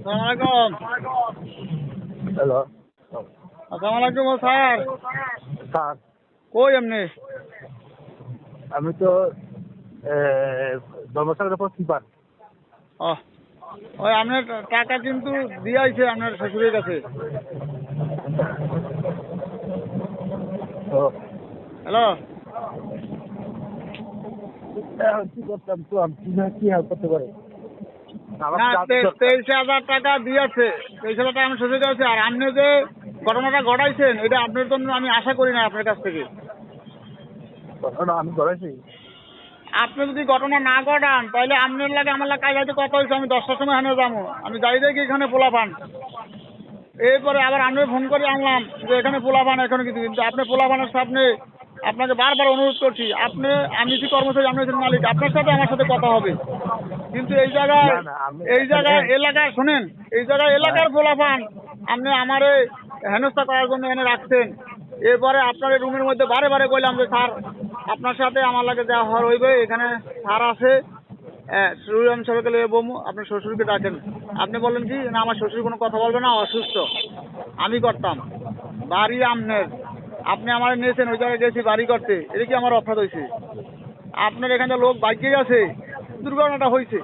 আসসালামু আলাইকুম হ্যালো। আসসালামু আলাইকুম ও স্যার। স্যার। কই এমনি আমি তো ধর্মসাগরের পর কিপার ও ওই আপনার টাকা কিন্তু দিয়েছে আপনার শ্বশুরের কাছে। হ্যালো। কি করতাম তো আমি কি হেল্প করতে পারি আমার না চাকরি তে- দরকার। তেইশ হাজার টাকা দিয়েছে। তেইশ হাজার টাকা কাছে আর আপনি যে ঘটনাটা ঘটাইছেন এটা আপনার জন্য আমি আশা করি না আপনার কাছ থেকে। ঘটনা আমি আপনি যদি ঘটনা না ঘটান তাহলে আপনার লাগে আমার লাগে কাজ হয়তো কত হয়েছে আমি দশটার সময় এখানে যাব। আমি যাই দেখি এখানে পোলা পান এরপরে আবার আমি ফোন করে আনলাম যে এখানে পোলা পান এখানে কিছু কিন্তু আপনি পোলা পানের সামনে আপনাকে বারবার অনুরোধ করছি আপনি আমি যে কর্মচারী আপনি হচ্ছেন মালিক আপনার সাথে আমার সাথে কথা হবে। কিন্তু এই জায়গায় এই জায়গায় এলাকায় শোনেন এই জায়গায় এলাকার পোলা পান আপনি আমারে হেনস্থা করার জন্য এনে রাখছেন। এরপরে আপনার রুমের মধ্যে বারে বারে বললাম যে স্যার আপনার সাথে আমার লাগে যা হওয়ার হইবে এখানে স্যার আছে সুরিয়াম সরকার বমু আপনার শ্বশুরকে ডাকেন। আপনি বলেন কি না আমার শ্বশুর কোনো কথা বলবে না অসুস্থ। আমি করতাম। বাড়ি আমনের। আপনি আমার নিয়েছেন, ওই জায়গায় গেছি বাড়ি করতে। এটা কি আমার অপরাধ হয়েছে? আপনার এখানে লোক বাগিয়ে গেছে, দুর্ঘটনাটা হয়েছে।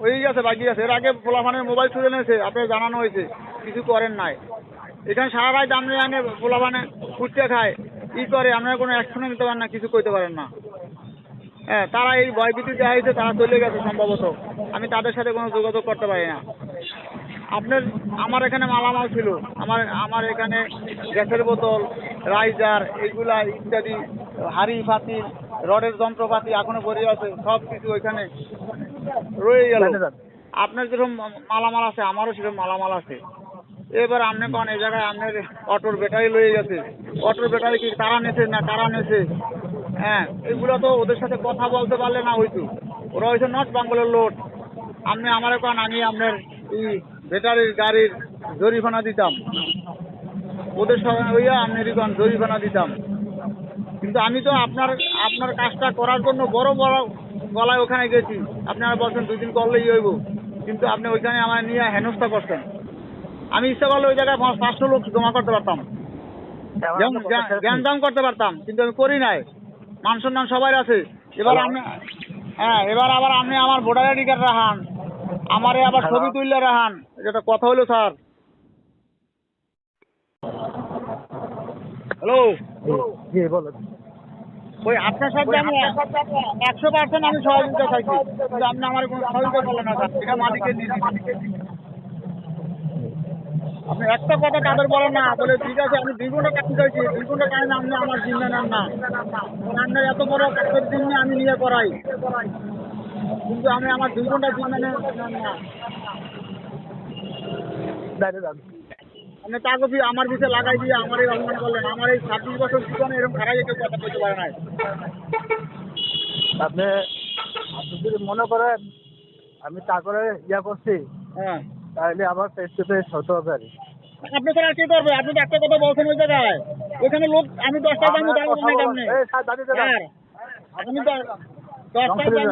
হয়ে গেছে বাগিয়ে গেছে। এর আগে পোলাফানের মোবাইল ছুড়ে নিয়েছে আপনার জানানো হয়েছে, কিছু করেন নাই। এখানে সারা রাত আপনি এনে পোলাফানে ফুটতে খায় ই করে? আপনারা কোনো অ্যাকশনে নিতে পারেন না, কিছু করতে পারেন না। হ্যাঁ তারা এই ভয়ভীতি দেওয়া হয়েছে তারা চলে গেছে সম্ভবত। আমি তাদের সাথে কোনো যোগাযোগ করতে পারি না। আপনার, আমার এখানে মালামাল ছিল। আমার আমার এখানে গ্যাসের বোতল রাইজার এগুলা ইত্যাদি হাড়ি ফাতি রডের যন্ত্রপাতি এখনও পড়ে আছে সব কিছু ওইখানে রয়ে গেল। আপনার যেরকম মালামাল আছে আমারও সেরকম মালামাল আছে। এবার আপনি কোন এই জায়গায় আপনার অটোর ব্যাটারি লয়ে গেছে। অটোর ব্যাটারি কি তারা নেছে না তারা নেছে? হ্যাঁ এগুলো তো ওদের সাথে কথা বলতে পারলে না হইতো। ওরা হয়েছে নর্থ বেঙ্গলের লোড আপনি আমার কোন আমি আপনার এই ব্যাটারির গাড়ির জরিমানা দিতাম। ওদের সঙ্গে হইয়া আপনি কোন জরিমানা দিতাম। কিন্তু আমি তো আপনার আপনার কাজটা করার জন্য বড় বড় গলায় ওখানে গেছি। আপনারা বলছেন দুই দিন করলেই হইব। কিন্তু আপনি ওইখানে আমার নিয়ে হেনস্থা করছেন। আমি ইচ্ছা করলে ওই জায়গায় পাঁচ- পাঁচশো লোক জমা করতে পারতাম। এবার জ্ঞান- আমরা জ্ঞান- কথা জ্ঞান দাম করতে পারতাম কিন্তু আমি করি নাই। মান সম্মান সবাই আছে। এবার আমি হ্যাঁ এবার আবার আপনি আমার ভোটার আইডি কার্ড রাখান। আমারে আবার ছবি তুললে রাখান। এটা কথা হলো স্যার। হ্যালো জি বলো ওই আপনার সাথে আমি একশো পার্সেন্ট আমি সহযোগিতা চাইছি কিন্তু আপনি আমার কোনো সহযোগিতা করলেন না স্যার। এটা মালিকের আপনি একটা কথা তাদের বলেন না বলে ঠিক আছে আমি দুই ঘণ্টা কাজ চাইছি দুই ঘণ্টা আপনি আমার জিম্মে নেন না। আপনার এত বড় কাজের জিম্মে আমি নিয়ে করাই। কিন্তু আমি আমার দুই ঘণ্টা জিম্মে নেন না জানি, জানি। আপনি কাগজি আমার পিছিয়ে লাগাই দিয়ে আমার এই অপমান করলেন। আমার এই ছাব্বিশ বছর জীবনে এরকম খারাই কেউ কথা বলতে পারে নাই। আপনি আপনি যদি মনে করেন আমি তারপরে ইয়া করছি হ্যাঁ। তাহলে আমার ফেস টু ফেস হতে হবে আর আপনি স্যার আর কি করবে আপনি তো একটা কথা বলছেন ওই জায়গায়। ওইখানে লোক আমি দশটা যাব আমার যাব কথা না বলো। কেমনে এই, স্যার, দাঁড়িয়ে যান। স্যার দশটায় যাব।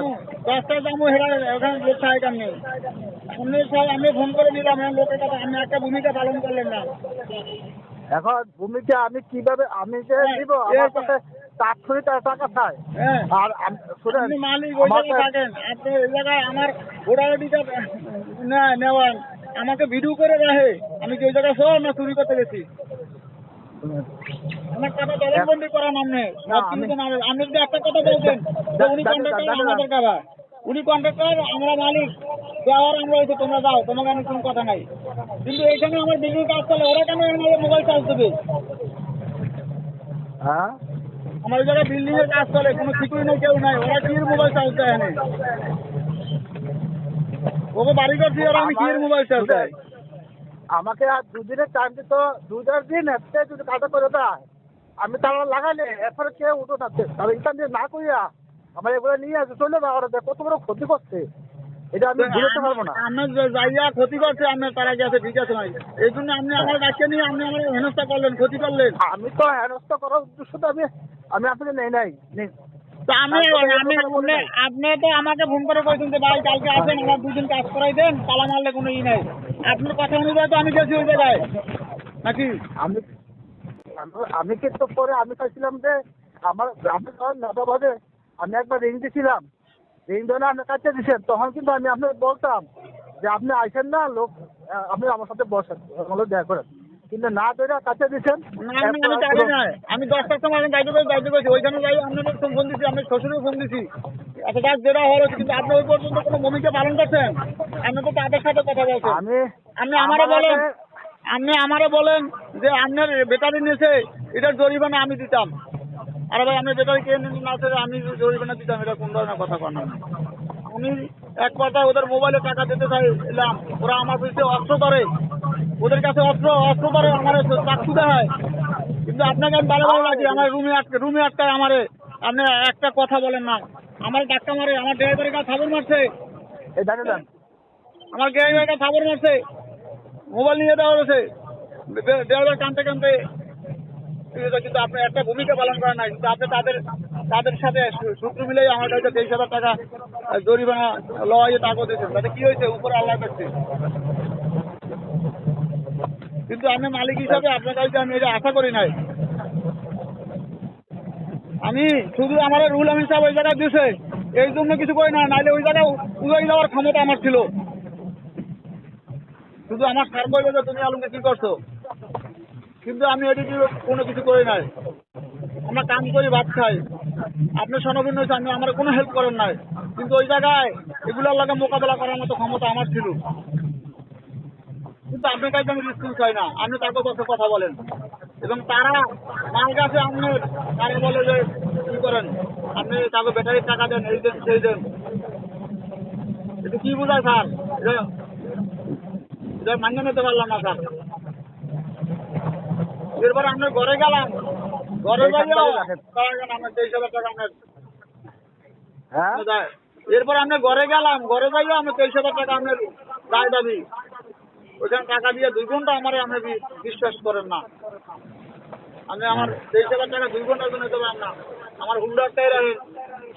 দশটায় হেরা ওখানে লোক থাকে কেমনে? আপনি স্যার আমি ফোন করে দিলাম আমার লোকের কথা। আপনি একটা ভূমিকা পালন করলেন না। এখন ভূমিকা আমি কীভাবে আমি যে হ্যাঁ, দিব আমার এরকম- কাছে টাকা চাই। হ্যাঁ। আর শুনেন মালিক আমার থাকেন। আপনি ওই আমার ভোটার আইডিটা নেওয়ান। আমাকে ভিডিও করে রাখে। আমি যে জায়গায় সব না চুরি করতে গেছি। আমার কথা জলবন্দি করান আপনি না, আমি- আপনি যদি একটা কথা বলছেন যে উনি আমাদের কাবা উনি কন্ট্রাক্টর আমরা মালিক। যাওয়ার আমরা হয়েছে তোমরা যাও তোমাকে আমি কোনো কথা নাই। কিন্তু এখানে আমার বিল্ডিং কাজ চলে ওরা কেন আমাদের মোবাইল চার্জ দেবে? হ্যাঁ? আমার ওই জায়গায় বিল্ডিং এর কাজ চলে কোনো ঠিকই নেই কেউ নাই ওরা কি মোবাইল চার্জ দেয় এখানে? ওকে বাড়ি করছি ওরা আমি কি মোবাইল চার্জ দেয়? আমাকে আর দুদিনের টাইম দিত দু চার দিন এতে যদি কাজটা করে দেয় আমি তারা লাগালে এরপরে কে উঠো থাকছে তাহলে এখান দিয়ে না করিয়া আমার এগুলো নিয়ে আসে চলে যাওয়া ওরা কত বড় ক্ষতি করছে। এটা আমি বুঝতে পারব না। যে যাইয়া ক্ষতি করছে আপনার তারা গেছে ঠিক আছে ভাই এই জন্য আপনি আমার ডাক্তার নিয়ে আপনি আমার হেনস্থা করলেন ক্ষতি করলেন। আমি তো হেনস্থ করার উদ্দেশ্য তো আমি আমি আপনাকে নেই নাই আমি আমি। আপনি তো আমাকে ফোন করে কইছেন যে ভাই কালকে আসেন আমার দুদিন কাজ করাই দেন তালা মারলে কোনো ই নাই। আপনার কথা অনুযায়ী তো আমি গেছি ওই জায়গায়। নাকি? আমি আমি- আমি কিন্তু পরে আমি চাইছিলাম যে আমার আমি যখন নটা বাজে আমি একবার রিং দিয়েছিলাম রিং ধরে আপনি কাছে দিচ্ছেন তখন কিন্তু আমি আপনাকে বলতাম যে আপনি আইসেন না লোক আপনি আমার সাথে বসেন লোক দেখা করেন। কিন্তু না ধরে কাছে দিচ্ছেন আমি দশটার সময় আমি করে করেছি ওইখানে যাই আপনাদের ফোন দিছি আপনার শ্বশুরের ফোন দিছি। আচ্ছা কিন্তু আপনি ওই পর্যন্ত কোনো ভূমিকা পালন করছেন? আপনি তো তাদের সাথে কথা বলছেন। আমি আপনি আমারে বলেন আপনি আমারে বলেন যে আপনার বেটারি নিয়েছে এটার জরিমানা আমি দিতাম। আরে ভাই আপনি বেটারি কে না ছেড়ে আমি জরিমানা দিতাম এটা কোন ধরনের কথা কন না। উনি এক কথায় ওদের মোবাইলে টাকা দিতে চাইলাম ওরা আমার পিছিয়ে অস্ত্র ধরে। ওদের কাছে অস্ত্র অস্ত্র ধরে আমার চাকু দেয় কিন্তু আপনাকে আমি বারে বারে লাগি আমার রুমে আটকে রুমে আটকায় আমারে। আপনি একটা কথা বলেন না। আমার ডাক্কা মারে আমার ড্রাইভারের কাছে থাবর মারছে। না, আমার ড্রাইভারের কাছে থাবর মারছে। মোবাইল নিয়ে দেওয়া হয়েছে ড্রাইভার কানতে কানতে এটা কিন্তু আপনি একটা ভূমিকা পালন করেন না কিন্তু আপনি তাদের তাদের সাথে সূত্র মিলেই আমার কাছে তেইশ হাজার টাকা জরিমানা লওয়াইয়ে টাকা দিয়েছেন। তাতে কি হয়েছে? উপরে আল্লাহ করছে কিন্তু আমি মালিক হিসাবে আপনার কাছে আমি এটা আশা করি নাই। আমি শুধু আমার রুল আমিন সাহেব ওই জায়গায় দিয়েছে, এই জন্য কিছু করি না নাইলে ওই জায়গায় উড়াই যাওয়ার ক্ষমতা আমার ছিল। শুধু আমার সার বলবে যে, তুমি আলমকে কি করছ? কিন্তু আমি এদিকে কোনো কিছু করি নাই। আমরা কাম করি, ভাত খাই। আপনি সনবিন হয়েছে আপনি আমার কোনো হেল্প করেন নাই। কিন্তু ওই জায়গায় এগুলোর লাগে মোকাবেলা করার মতো ক্ষমতা আমার ছিল। কিন্তু আপনার কাছে আমি রেসপন্স চাই না। আপনি তাকে কাছে কথা বলেন। এবং তারা মাল কাছে আপনি তারা বলে যে, কি করেন? আপনি তাকে ব্যাটারির টাকা দেন, এই দেন, সেই দেন। এটা কি বোঝায়, স্যার? এটা- মানিয়ে নিতে পারলাম না, স্যার। এরপর আমরা ঘরে গেলাম। ঘরে হ্যাঁ? এরপর আমরা ঘরে গেলাম। ঘরে যাইও আমরা তেইশ হাজার টাকা আপনার দায় দাবি। ওইখানে টাকা দিয়ে দুই ঘণ্টা আমার আপনি বিশ্বাস করেন না। আমি আমার তেইশ হাজার টাকা দুই ঘণ্টার জন্য দিতে না আমার হুন্ডারটাই রাখেন।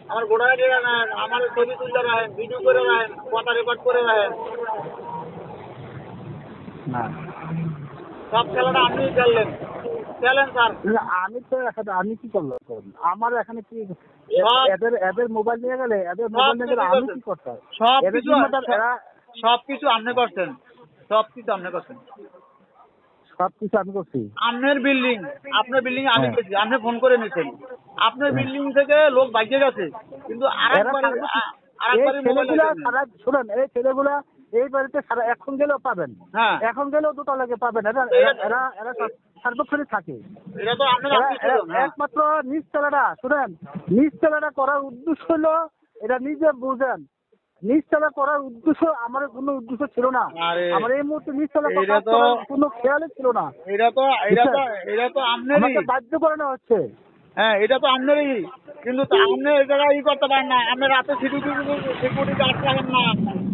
আমার গোড়ায় দিয়ে রাখেন। আমার ছবি তুলতে রাখেন ভিডিও করে রাখেন কথা রেকর্ড করে রাখেন। সব খেলাটা আপনি খেললেন। আমি তো এখানে আমি কি করলাম? আমার এখানে কি এদের এদের মোবাইল নিয়ে গেলে? এদের মোবাইল নিয়ে গেলে আমি কি করতাম? সব এদের কিছু জিম্মাদার এরা সব কিছু আপনি করছেন। সব কিছু আপনি করছেন। সব কিছু আমি করছি। আপনার বিল্ডিং আপনার বিল্ডিং আমি হ্যাঁ। গেছি আপনি ফোন করে নিয়েছেন আপনার বিল্ডিং থেকে লোক বাইকে গেছে। কিন্তু শুনেন এই ছেলেগুলা এই বাড়িতে সারা এখন গেলেও পাবেন। হ্যাঁ। এখন গেলেও দুটো লাগে পাবেন। এরা এরা- এরা সার্বক্ষণিক থাকে। হ্যাঁ। একমাত্র নিজ চালাটা শুনেন নিজ চালাটা করার উদ্দেশ্য হলো এটা নিজে বুঝেন। করার উদ্দেশ্য আমার কোনো উদ্দেশ্য ছিল না। আমার এই মুহূর্তে করার কোনো খেয়ালই ছিল না। এটা তো এটা তো এটা তো আপনারই। বাধ্য করানো হচ্ছে। হ্যাঁ এটা তো আপনারই। কিন্তু আপনি এই জায়গায় ই করতে পারেন না। আপনি রাতে সিকিউরিটি সিকিউরিটি গার্ড রাখেন না।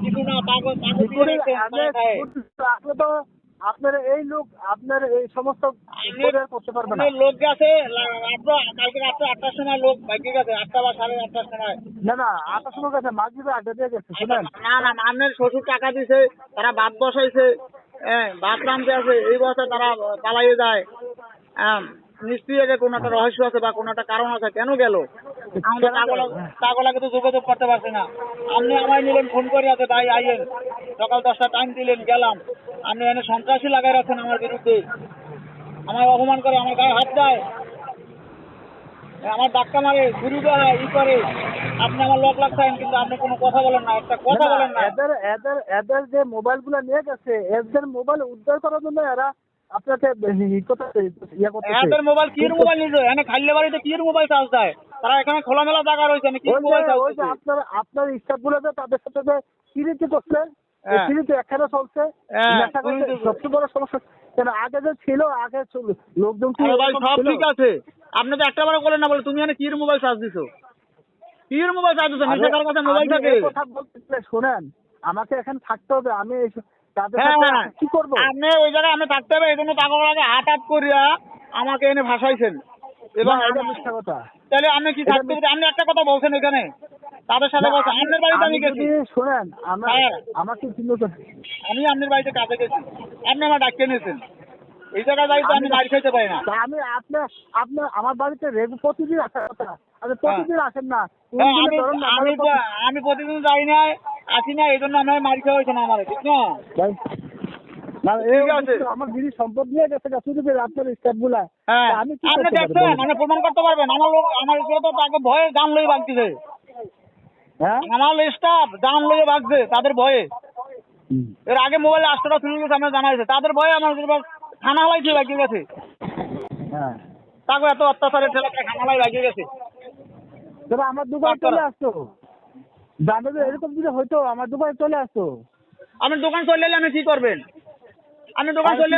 কিছু না আপনি তাই। আপনি তো আপনার এই লোক আপনার এই সমস্ত করতে পারবে না। লোক গেছে কালকে রাত্রে আটটার সময় লোক বাইকে গেছে আটটা বা সাড়ে আটটার সময়। না না আটার সময় গেছে আড্ডা দিয়ে গেছে শুনেন। না না আপনার শ্বশুর টাকা দিছে তারা ভাত বসাইছে হ্যাঁ ভাত রাঁধতে আছে এই বছর তারা পালাইয়ে যায়। নিশ্চয়ই এর কোনো একটা রহস্য আছে বা কোনো একটা কারণ আছে কেন গেল? আমাদের তো যোগাযোগ করতে পারছে না। আপনি আমায় নিলেন ফোন করে আছে ভাই আইয়েন। সকাল দশটা টাইম দিলেন গেলাম। আপনি এনে সন্ত্রাসী লাগাই রাখছেন আমার বিরুদ্ধে। আমায় অপমান করে আমার গায়ে হাত দেয়। আমার ধাক্কা মারে ঘুরি দেয় ই করে। আপনি আমার লক লাগছেন কিন্তু আপনি কোনো কথা বলেন না একটা কথা বলেন না। এদের এদের এদের যে মোবাইলগুলো নিয়ে গেছে এদের মোবাইল উদ্ধার করার জন্য এরা আপনাকে ইয়ে এদের মোবাইল কির মোবাইল নিছে এখানে খাইলে বাড়িতে কির মোবাইল চার্জ দেয়? তারা এখানে খোলামেলা জায়গা রয়েছে ওই যে মোবাইল চার্জ আপনার আপনার স্টাফগুলো তাদের সাথে যে সিরিজে করছে হ্যাঁ। সিরিজে একখানে চলছে। হ্যাঁ, সবচেয়ে বড় সমস্যা কেন আগে যে ছিল আগে লোকজন সব? ঠিক আছে। আপনি তো একটা বলেন না বলে তুমি এখানে কির মোবাইল চার্জ দিছো? কির মোবাইল চার্জ দিছো? নিচে কার কাছে মোবাইল থাকে? কথা বলতে শোনেন আমাকে এখানে থাকতে হবে। আমি হ্যাঁ হ্যাঁ। কি করব? আপনি ওই জায়গায় আমি থাকতে হবে এই জন্য টাকা আগে হাত হাত করিয়া আমাকে এনে ভাসাইছেন। এবং তাহলে আপনি কি থাকতে আপনি একটা কথা বলছেন এখানে। তাদের সাথে বলছে আপনার বাড়িতে আমি গেছি। শোনেন আমরা হ্যাঁ। আমাকে চিহ্নিত আমি আপনার বাড়িতে কাজে গেছি। আপনি আমার নিয়েছেন এই জায়গায় আমি খেতে পারি না। আমি আপনার আপনার আমার বাড়িতে রেগু প্রতিদিন আসার কথা। আপনি প্রতিদিন আসেন না। হ্যাঁ, আমি আমি প্রতিদিন যাই না আসি না এই জন্য আমার মার খাওয়া হয়েছে না আমার ঠিক না। আমার দিদি সম্পদ নিয়ে গেছে গা, শুধু আপনার স্টাফগুলা। হ্যাঁ। আমি কি আপনি দেখছেন বলুন? প্রমাণ করতে পারবেন। আমার লোক আমার তো তাকে ভয়ে গান ভাগতেছে হ্যাঁ আমার স্টাফ লয়ে ভাগছে তাদের ভয়ে। এর আগে মোবাইলে আসতে তুলে গেছে আমরা জানাইছে। তাদের ভয়ে আমার থানা হলাইছে বাকি গেছে। হ্যাঁ। তাকে এত অত্যাচারের ঠেলা থানা হলাই বাকি গেছে। আমার দোকানে। চলে আসতো। জানো যে এরকম যদি হইতো আমার দোকানে চলে আসতো। আমি দোকান চলে এলে আমি কি করবেন? আমি দোকান চলে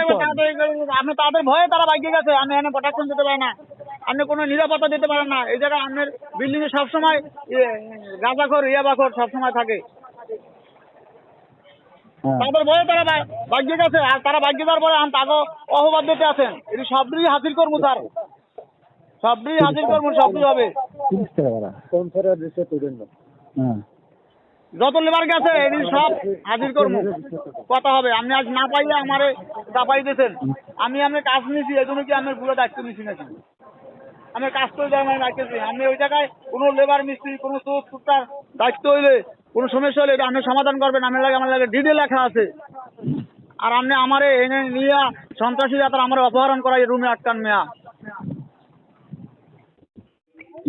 আপনি তাদের ভয়ে তারা বাইকে গেছে আমি এখানে প্রোটেকশন দিতে পারি না। আপনি কোনো নিরাপত্তা দিতে পারেন না। এই জায়গায় আপনার বিল্ডিং এ সবসময় গাঁজাখর ইয়াবাখর সবসময় থাকে। হ্যাঁ। তাদের ভয়ে তারা ভাগ্যে গেছে। আর তারা ভাগ্যে যাওয়ার পরে আমি তাকে অপবাদ দিতে আছেন এটি সবই হাজির করব স্যার। সবই হাজির করব সবই হবে। হ্যাঁ। যত লেবার গেছে এটি সব হাজির করব কথা হবে। আপনি আজ না পাইলে আমারে চাপাই দিয়েছেন। আমি আমি কাজ নিয়েছি এই জন্য কি আমি পুরো দায়িত্ব নিয়েছি নাকি? আমি কাজ করে মানে রাখতেছি আপনি ওই জায়গায় কোনো লেবার মিস্ত্রি কোনো টুকটার দায়িত্ব হইলে কোনো সমস্যা হলে এটা আপনি সমাধান করবেন। আমার লাগে আমার লাগে ডিডে লেখা আছে। আর আপনি আমারে এনে নিয়ে সন্ত্রাসী যাত্রা আমার অপহরণ করা এই রুমে আটকান মেয়া।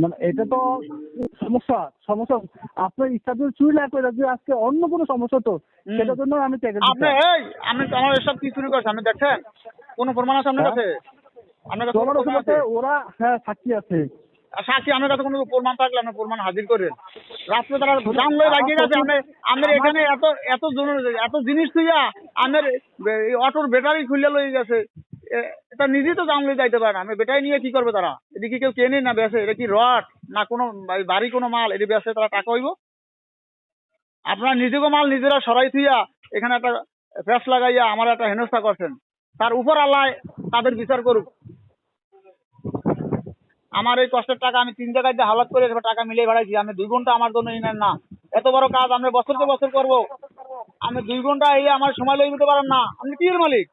মানে এটা তো সমস্যা সমস্যা। আপনার ইচ্ছা যদি চুরি না করে আজকে অন্য কোনো সমস্যা তো। সেটার জন্য আমি আপনি এই তো আমার এসব কি চুরি করছে আপনি দেখছেন? কোনো প্রমাণ আছে আপনার কাছে? আপনার কাছে তোমার ওখানে ওরা হ্যাঁ সাক্ষী আছে। সাক্ষী আমার কাছে কোনো প্রমাণ থাকলে আপনি প্রমাণ হাজির করেন রাত্রে তারা লয়ে লাগিয়ে গেছে আমি আমার এখানে এত এত এত জিনিস তুইয়া আমার অটোর ব্যাটারি খুলে লয়ে গেছে। এটা নিজেই তো জান লয়ে যাইতে পারে না। আমি ব্যাটারি নিয়ে কি করবে তারা? এটা কি কেউ কেনে না বেসে এটা কি রড? না কোনো বাড়ি কোনো মাল? এটি বেসে তারা টাকা হইব? আপনারা নিজেকে মাল নিজেরা সরাই থুইয়া এখানে একটা ফ্যাস লাগাইয়া আমার একটা হেনস্থা করছেন। তার উপর আল্লাহ তাদের বিচার করুক। আমার এই কষ্টের টাকা আমি তিন জায়গায় যে হালাত করে টাকা মিলিয়ে বেড়াইছি, আমি দুই ঘণ্টা আমার জন্য এই নেন না। এত বড় কাজ আমি বছরকে বছর করব। আমি দুই ঘণ্টা এই আমার সময় লেগে দিতে পারেন না। আপনি কি মালিক?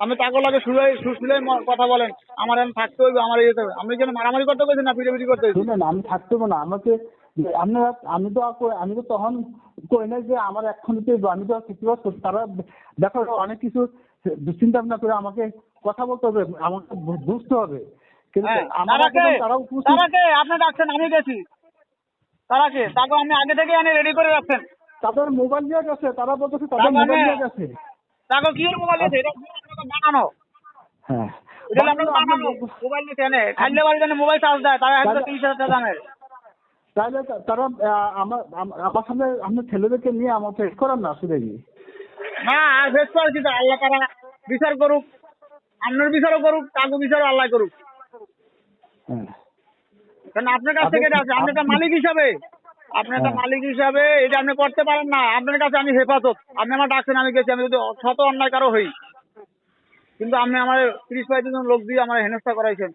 আমি তাকে লাগে শুলে শুলে কথা বলেন। আমার এখন থাকতে হইবে, আমার এই আপনি যেন মারামারি করতে গেছেন না, পিটাপিটি করতে হয়েছে আমি থাকতে না। আমাকে আমি আমি তো আমি তো তখন কই নাই যে আমার এখন আমি তো কিছু তারা দেখো অনেক কিছু দুশ্চিন্তা ভাবনা করে আমাকে কথা বলতে হবে আমাকে বুঝতে হবে। কিন্তু তারা আপনি ডাকছেন আমি গেছি। তাকে আমি আগে থেকে এনে রেডি করে রাখছেন। তাদের মোবাইল নিয়ে গেছে তারা বলতেছে তাদের মোবাইল নিয়ে গেছে। তাকে কি মোবাইল আছে এটা বানানো? হ্যাঁ। মোবাইল এনে। খাইলে বাড়ি মোবাইল চার্জ দেয় তারা একশো তিরিশ হাজার টাকা দামের তাহলে তারা আমার আমার সামনে আপনার ছেলেদেরকে নিয়ে আমার ফেস করান না শুধু কি না আর বেশ করে আল্লাহ তারা বিচার করুক আপনার বিচারও করুক তাকে বিচারও আল্লাহ করুক। হ্যাঁ। কারণ আপনার কাছ থেকে এটা আছে? আপনি একটা মালিক হিসাবে। আপনি একটা হ্যাঁ। মালিক হিসাবে এটা আপনি করতে পারেন না। আপনার কাছে আমি হেফাজত। আপনি আমার ডাকছেন আমি গেছি আমি যদি শত অন্যায় কারও হই। কিন্তু আপনি আমার তিরিশ পঁয়ত্রিশ জন লোক দিয়ে আমার হেনস্থা করাইছেন।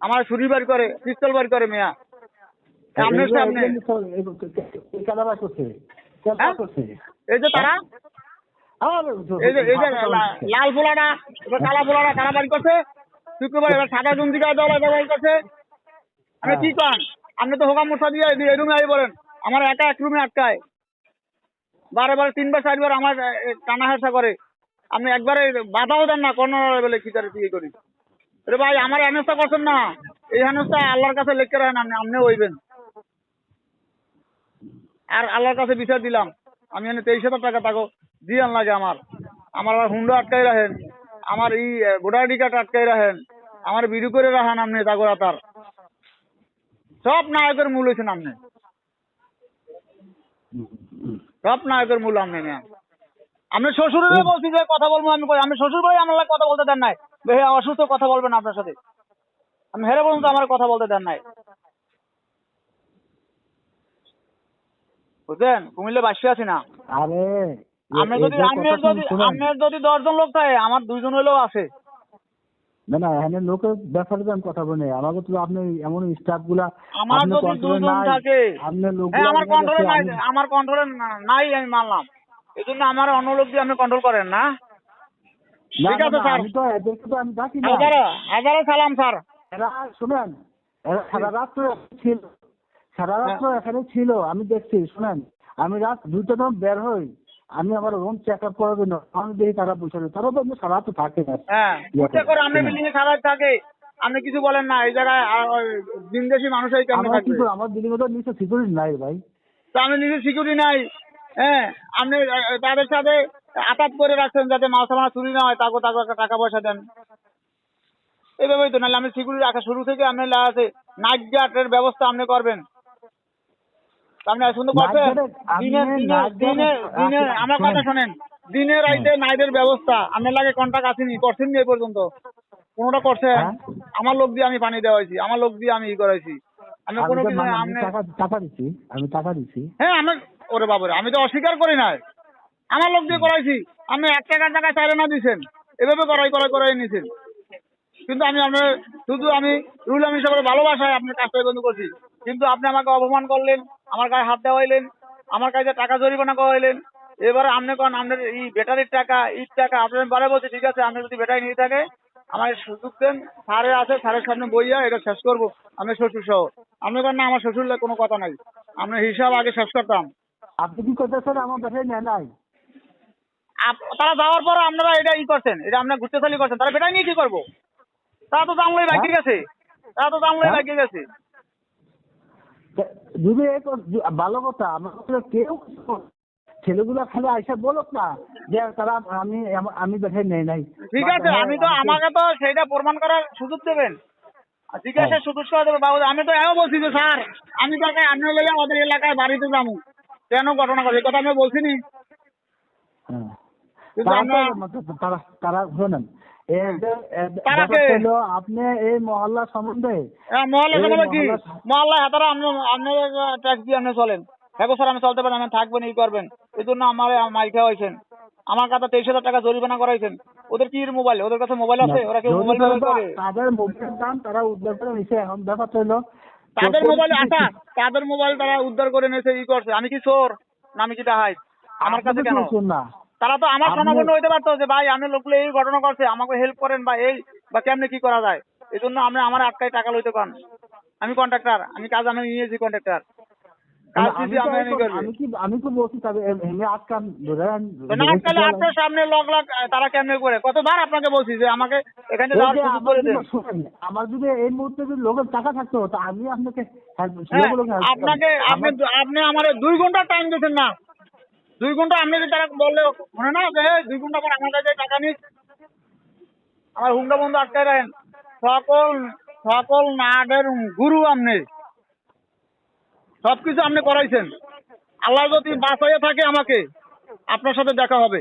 আমার ছুরি বাড়ি করে পিস্তল বাড়ি করে মেয়া। আপনার সামনে। কাদারা করছে। হ্যাঁ? করছে। এই যে তারা? এই যে এই যে লাল এবার কালা কারা বাড়ি করছে? শুক্রবার এবার সাদা দল এটা বাড়ি করছে। আমি কি কন আপনি তো হোকাম মোছা দিয়ে এই- রুমে আই বলেন। আমার একা এক রুমে আটকায়। বারে বারে তিনবার চারবার আমার টানা হেসা করে। আপনি একবারে বাধাও দেন না কোন বলে কি তার কি করি। রে ভাই আমার হেনস্থা করছেন না। এই হেনস্থা আল্লাহর কাছে লিখে রাখেন আপনি আপনিও হইবেন। আর আল্লাহর কাছে বিচার দিলাম। আমি এনে তেইশ হাজার টাকা তাকে দিয়ে লাগে আমার। আমার আবার হুন্ডা আটকাই রাখেন। আমার এই ভোটার আইডি কার্ড আটকাই রাখেন। আমার বিডু করে রাখেন আপনি তাগর তার। সব নায়কের মূল হয়েছেন আপনি সব নায়কের মূল আপনি ম্যাম আমি শ্বশুরের বলছি যে কথা বলব, আমি আমি শ্বশুর ভাই আমার লাগে কথা বলতে দেন নাই। ভাই অসুস্থ কথা বলবেন আপনার সাথে। আমি হেরে বলুন তো আমার কথা বলতে দেন নাই। বুঝলেন? কুমিল্লে বাসি আছি না। আরে আপনি যদি আপনার যদি আপনার যদি দশজন লোক থাকে আমার দুইজন হলেও আছে। না না এখানে লোকের ব্যাপারে আমি কথা বলি আমাকে তো আপনি এমন স্টাফগুলা আমার যদি দুজন থাকে আপনার লোক আমার কন্ট্রোলে নাই আমার কন্ট্রোলে নাই আমি মানলাম। এই জন্য আমার অন্য লোক দিয়ে আপনি কন্ট্রোল করেন না। ঠিক আছে, স্যার। আমি তো এদেরকে তো আমি ডাকি না। হাজারো হাজারো সালাম স্যার। এরা শুনেন এরা সারা রাত্র ছিল। সারা রাত্র এখানে ছিল আমি দেখছি শুনেন আমি রাত দুইটা তখন বের হই আমি আমার রুম চেক আপ করার জন্য আমি দেখি তারা বসে। তারা তো সারা রাত থাকে না। হ্যাঁ শুনেন। বিল্ডিং এ খারাপ থাকে আপনি কিছু বলেন না এই জায়গায় বিনদেশি মানুষ এই কেমন আমার কি থাকবে? আমার বিল্ডিং এর নিচে সিকিউরিটি নাই ভাই। তো আপনি নিজে সিকিউরিটি নাই হ্যাঁ আপনি তাদের সাথে আতাত করে রাখছেন যাতে মাল সামানা চুরি না হয় তাকে তাকে একটা টাকা পয়সা দেন। এইভাবেই তো নাহলে আপনি সিকিউরিটি রাখা শুরু থেকে আপনি আছে নাইট গার্ডের ব্যবস্থা আপনি করবেন। তা আপনি শুনতে পাচ্ছেন? আপনি দিনে দিনে দিনে দিনে আমার কথা শুনেন। শোনেন। দিনে রাইতে নাইটের ব্যবস্থা। আপনার লাগে কন্ট্রাক্ট আসেনি করছেন নি এই পর্যন্ত? কোনোটা করছে? হ্যাঁ। আমার লোক দিয়ে আমি পানি দেওয়াইছি আমার লোক দিয়ে আমি ই করাইছি আমি কোনো তো কিছু আমি টাকা টাকা দিচ্ছি আমি টাকা দিচ্ছি হ্যাঁ আমি ওরে বাবারে আমি তো অস্বীকার করি নাই। আমার লোক দিয়ে করাইছি। আপনি এক টাকার টাকা চাইলে না দিছেন। এভাবে করাই করাই করাই নিছেন। কিন্তু আমি আপনার শুধু আমি রুল আমি হিসাবে ভালোবাসায় আপনার কাজটা বন্ধু করছি। কিন্তু আপনি আমাকে অপমান করলেন। আমার গায়ে হাত দেওয়াইলেন আমার কাছে টাকা জরিমানা করাইলেন এবারে আপনি কোন আপনার এই ব্যাটারির টাকা ইট টাকা আপনার বারে বলছে ঠিক আছে আপনি যদি ব্যাটারি নিয়ে থাকে আমার সুযোগ দেন স্যারে আছে স্যারের সামনে বইয়া এটা শেষ করব আমি শ্বশুর সহ আপনি কেন না আমার শ্বশুর কোনো কথা নাই আপনার হিসাব আগে শেষ করতাম। আপনি কি করতেছেন আমার ব্যাটারি নেয় নাই? তারা যাওয়ার পর আপনারা এটা ই করছেন এটা আপনার ঘুরতে চালি করছেন তারা বেটাই নিয়ে কি করব? তারা তো জানলাই বাকি গেছে তারা তো জানলাই হ্যাঁ? বাকি গেছে। যদি ভালো কথা। আমার কেউ ছেলেগুলো খালি আইসা বলুক না যে তারা আমি আম- আমি ব্যাটারি নেই নাই। ঠিক আছে হ্যাঁ, আমি তো আমাকে তো সেটা প্রমাণ করার সুযোগ দেবেন। আর জিজ্ঞাসার সুযোগ করে দেবেন। বাবু আমি তো এও বলছি যে স্যার আমি তাকে আপনি লইয়া আমাদের এলাকায় বাড়িতে যাব। কেন ঘটনা করে কথা আমি বলছি নি। হ্যাঁ। তারা তারা শোনেন এদের- এদের- তারা কে? ব্যাপারটা হলো আপনি এই মহল্লা সম্বন্ধে মহল্লা সম্বন্ধে কি? মহল্লা- মহল্লা আপনি আপনাদের ট্যাক্স দিয়ে আপনি চলেন। হ্যাঁ স্যার আমি চলতে পারেন আমি থাকবেন এই করবেন। এই জন্য আমার কাছে তেইশ হাজার টাকা জরিমানা করাইছেন ওদের কি মোবাইল? ওদের কাছে মোবাইল আছে? ওরা কেউ যদি মোবাইল করে তাদের মোবাইল দাম তারা উদ্ধার করে নিছে এখন ব্যাপারটা হলো তাদের মোবাইল আসা তাদের মোবাইল তারা উদ্ধার করে নিয়েছে ই করছে। আমি কি চোর? না আমি কি ডাহাই আমার কাছে কেন? না। তারা তো আমার সমাপন্ন হইতে পারতো যে ভাই আপনি লোকগুলো এই ঘটনা করছে আমাকে হেল্প করেন বা এই বা কেমনে কি করা যায়? এই জন্য আপনি আমার আটকায় টাকা লইতে পান আমি কন্ট্রাক্টর আমি কাজ আমি নিয়েছি কন্ট্রাক্টর আমি তো আমি আমি আমি বলছি আপনার সামনে তারা কেমনে করে? কতবার আপনাকে বলছি যে আমাকে এখানে আমার যদি- এই মুহূর্তে যদি লোকের টাকা থাকতো তো আমি আপনাকে হ্যাঁ। আপনাকে আপনি আমার- আপনি আমার দুই ঘণ্টা টাইম দিয়েছেন না। দুই ঘণ্টা আপনি তারা বললে মনে না যে দুই ঘণ্টা পর আমার কাছে টাকা নিস? আমার হুন্ডা বন্ধু আটকে দেন সকল সকল নাটের গুরু আপনি। সবকিছু আপনি করাইছেন। আল্লাহ যদি বাঁচাইয়া থাকে আমাকে, আপনার সাথে দেখা হবে।